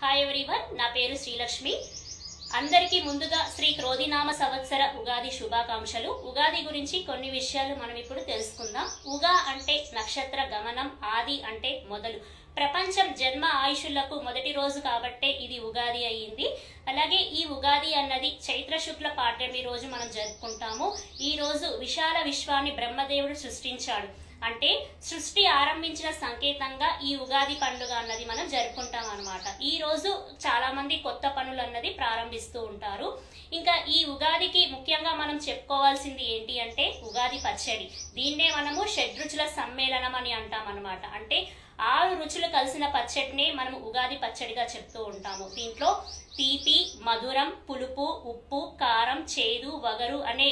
Hi everyone నా పేరు శ్రీలక్ష్మి. అందరికీ ముందుగా శ్రీ క్రోధినామ సంవత్సర ఉగాది శుభాకాంక్షలు. ఉగాది గురించి కొన్ని విషయాలు మనం ఇప్పుడు తెలుసుకుందాం. ఉగా అంటే నక్షత్ర గమనం ఆది అంటే మొదలు. ప్రపంచం జన్మ ఆయుషులకు మొదటి రోజు కాబట్టే ఇది ఉగాది అయ్యింది. అలాగే ఈ ఉగాది అన్నది చైత్ర శుక్ల పాడ్యమి రోజు మనం జరుపుకుంటాము. ఈ రోజు విశాల విశ్వాన్ని బ్రహ్మదేవుడు సృష్టించాడు. అంటే సృష్టి ఆరంభించిన సంకేతంగా ఈ ఉగాది పండుగ అన్నది మనం జరుపుకుంటాం అనమాట ఈ రోజు చాలా మంది కొత్త పనులు అన్నది ప్రారంభిస్తూ ఉంటారు. ఇంకా ఈ ఉగాదికి ముఖ్యంగా మనం చెప్పుకోవాల్సింది ఏంటి అంటే ఉగాది పచ్చడి. దీన్నే మనము షడ్రుచుల సమ్మేళనం అని అంటాం అనమాట అంటే ఆరు రుచులు కలిసిన పచ్చడినే మనం ఉగాది పచ్చడిగా చెప్తూ ఉంటాము. దీంట్లో తీపి మధురం పులుపు ఉప్పు కారం చేదు వగరు అనే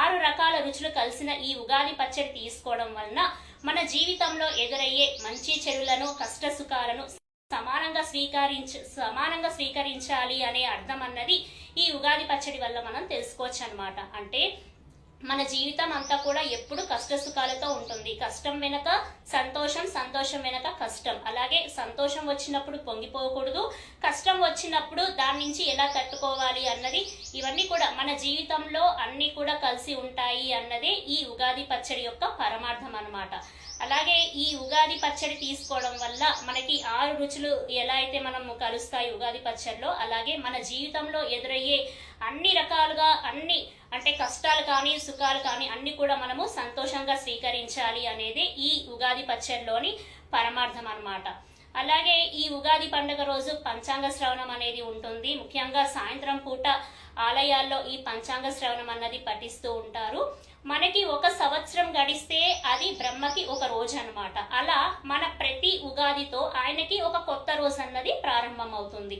ఆరు రకాల రుచులు కలిసిన ఈ ఉగాది పచ్చడి తీసుకోవడం వలన మన జీవితంలో ఎదురయ్యే మంచి చెడులను కష్ట సుఖాలను సమానంగా స్వీకరించ సమానంగా స్వీకరించాలి అనే అర్థం అన్నది ఈ ఉగాది పచ్చడి వల్ల మనం తెలుసుకోవచ్చు అనమాట అంటే మన జీవితం అంతా కూడా ఎప్పుడు కష్ట సుఖాలతో ఉంటుంది. కష్టం వెనక సంతోషం సంతోషం వెనక కష్టం. అలాగే సంతోషం వచ్చినప్పుడు పొంగిపోకూడదు. కష్టం వచ్చినప్పుడు దాని నుంచి ఎలా తట్టుకోవాలి అన్నది ఇవన్నీ కూడా మన జీవితంలో అన్నీ కూడా కలిసి ఉంటాయి అన్నదే ఈ ఉగాది పచ్చడి యొక్క పరమార్థం అన్నమాట. అలాగే ఈ ఉగాది పచ్చడి తీసుకోవడం వల్ల మనకి ఆరు రుచులు ఎలా అయితే మనం కలుస్తాయి ఉగాది పచ్చడిలో అలాగే మన జీవితంలో ఎదురయ్యే అన్ని రకాలుగా అన్ని అంటే కష్టాలు కానీ సుఖాలు కానీ అన్ని కూడా మనము సంతోషంగా స్వీకరించాలి అనేది ఈ ఉగాది పచ్చడిలోని పరమార్థం అన్నమాట. అలాగే ఈ ఉగాది పండుగ రోజు పంచాంగ శ్రవణం అనేది ఉంటుంది. ముఖ్యంగా సాయంత్రం పూట ఆలయాల్లో ఈ పంచాంగ శ్రవణం అన్నది పఠిస్తూ ఉంటారు. మనకి ఒక సంవత్సరం గడిస్తే అది బ్రహ్మకి ఒక రోజు అన్నమాట. అలా మన ప్రతి ఉగాదితో ఆయనకి ఒక కొత్త రోజు అన్నది ప్రారంభం అవుతుంది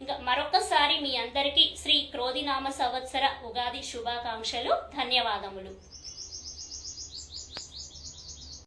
ఇంకా మరొకసారి మీ అందరికీ శ్రీ క్రోధినామ సంవత్సర ఉగాది శుభాకాంక్షలు ధన్యవాదములు.